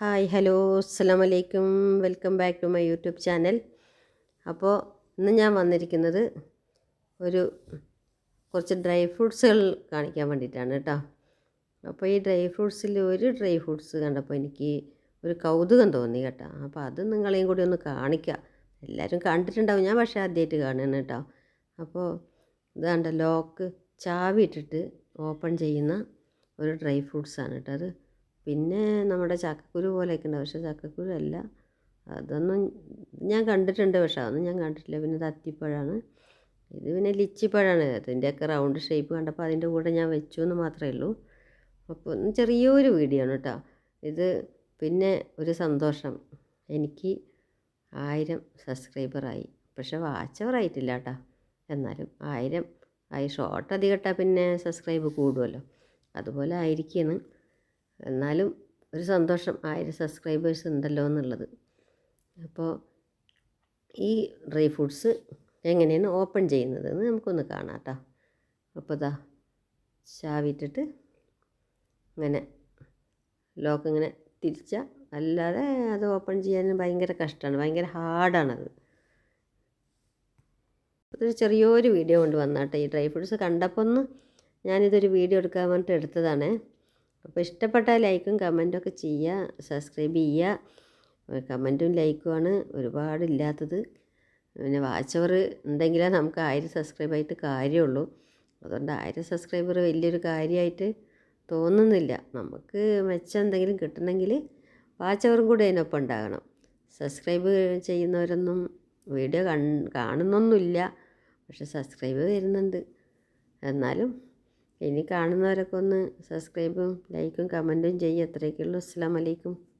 Hi hello അസ്സാം വലൈക്കും welcome back to my YouTube channel. അപ്പോൾ ഇന്ന് ഞാൻ വന്നിരിക്കുന്നത് ഒരു കുറച്ച് ഡ്രൈ ഫ്രൂട്ട്സുകൾ കാണിക്കാൻ വേണ്ടിയിട്ടാണ് കേട്ടോ. അപ്പോൾ ഈ ഡ്രൈ ഫ്രൂട്ട്സിൽ ഒരു ഡ്രൈ ഫ്രൂട്ട്സ് കണ്ടപ്പോൾ എനിക്ക് ഒരു കൗതുകം തോന്നി കേട്ടോ. അപ്പോൾ അത് നിങ്ങളെയും കൂടി ഒന്ന് കാണിക്കുക എല്ലാവരും കണ്ടിട്ടുണ്ടാവും. ഞാൻ പക്ഷേ ആദ്യമായിട്ട് കാണുകയാണ് കേട്ടോ. അപ്പോൾ ഇതാണ്ട് ലോക്ക് ചാവിയിട്ടിട്ട് ഓപ്പൺ ചെയ്യുന്ന ഒരു ഡ്രൈ ഫ്രൂട്ട്സാണ് കേട്ടോ അത്. പിന്നെ നമ്മുടെ ചക്കക്കുരു പോലെയൊക്കെ ഉണ്ട്. പക്ഷേ ചക്കക്കുരു അല്ല. അതൊന്നും ഞാൻ കണ്ടിട്ടുണ്ട്. പക്ഷേ അതൊന്നും ഞാൻ കണ്ടിട്ടില്ല. പിന്നെ ഇത് അത്തിപ്പഴമാണ് ഇത് പിന്നെ ലിച്ചിപ്പഴമാണ് അതിന്റെയൊക്കെ റൗണ്ട് ഷേപ്പ് കണ്ടപ്പോൾ അതിന്റെ കൂടെ ഞാൻ വെച്ചു എന്ന് മാത്രമേ ഉള്ളൂ. അപ്പോൾ ചെറിയൊരു വീഡിയോ ആണ് കേട്ടോ. ഇത് പിന്നെ ഒരു സന്തോഷം. എനിക്ക് ആയിരം സബ്സ്ക്രൈബറായി പക്ഷേ വാച്ച് അവർ ആയിട്ടില്ല കേട്ടോ. എന്നാലും ആയിരം ആയി ഷോർട്ട് അധികം പിന്നെ സബ്സ്ക്രൈബ് കൂടുമല്ലോ. അതുപോലെ ആയിരിക്കുകയാണ് എന്നാലും ഒരു സന്തോഷം. ആയിരം സബ്സ്ക്രൈബേഴ്സ് ഉണ്ടല്ലോ എന്നുള്ളത്. അപ്പോൾ ഈ ഡ്രൈ ഫ്രൂട്ട്സ് എങ്ങനെയാണ് ഓപ്പൺ ചെയ്യുന്നതെന്ന് നമുക്കൊന്ന് കാണാം കേട്ടോ അപ്പോൾ ഇതാ ചാവിട്ടിട്ട് ഇങ്ങനെ ലോക്ക് ഇങ്ങനെ തിരിച്ച അല്ലാതെ അത് ഓപ്പൺ ചെയ്യാൻ ഭയങ്കര കഷ്ടമാണ് ഭയങ്കര ഹാർഡാണത് ഇതൊരു ചെറിയൊരു വീഡിയോ കൊണ്ട് വന്നാട്ടെ. ഈ ഡ്രൈ ഫ്രൂട്ട്സ് കണ്ടപ്പോൾ ഒന്ന് ഞാനിതൊരു വീഡിയോ എടുക്കാൻ വേണ്ടിയിട്ട് എടുത്തതാണേ. അപ്പോൾ ഇഷ്ടപ്പെട്ട ലൈക്കും കമന്റും ഒക്കെ ചെയ്യുക സബ്സ്ക്രൈബ് ചെയ്യുക. കമന്റും ലൈക്കുമാണ് ഒരുപാടില്ലാത്തത് പിന്നെ വാച്ചവർ ഉണ്ടെങ്കിലേ നമുക്ക് ആയിരം സബ്സ്ക്രൈബ് ആയിട്ട് കാര്യമുള്ളൂ. അതുകൊണ്ട് ആയിരം സബ്സ്ക്രൈബർ വലിയൊരു കാര്യമായിട്ട് തോന്നുന്നില്ല. നമുക്ക് മെച്ചം എന്തെങ്കിലും കിട്ടണമെങ്കിൽ വാച്ചവറും കൂടെ അതിനൊപ്പം ഉണ്ടാകണം. സബ്സ്ക്രൈബ് ചെയ്യുന്നവരൊന്നും വീഡിയോ കാണുന്നൊന്നുമില്ല. പക്ഷെ സബ്സ്ക്രൈബ് വരുന്നുണ്ട്. എന്നാലും ഇനി കാണുന്നവരൊക്കെ ഒന്ന് സബ്സ്ക്രൈബും ലൈക്കും കമന്റും ചെയ്യും. അത്രയൊക്കെയുള്ളൂ. അസ്സാം വലൈക്കും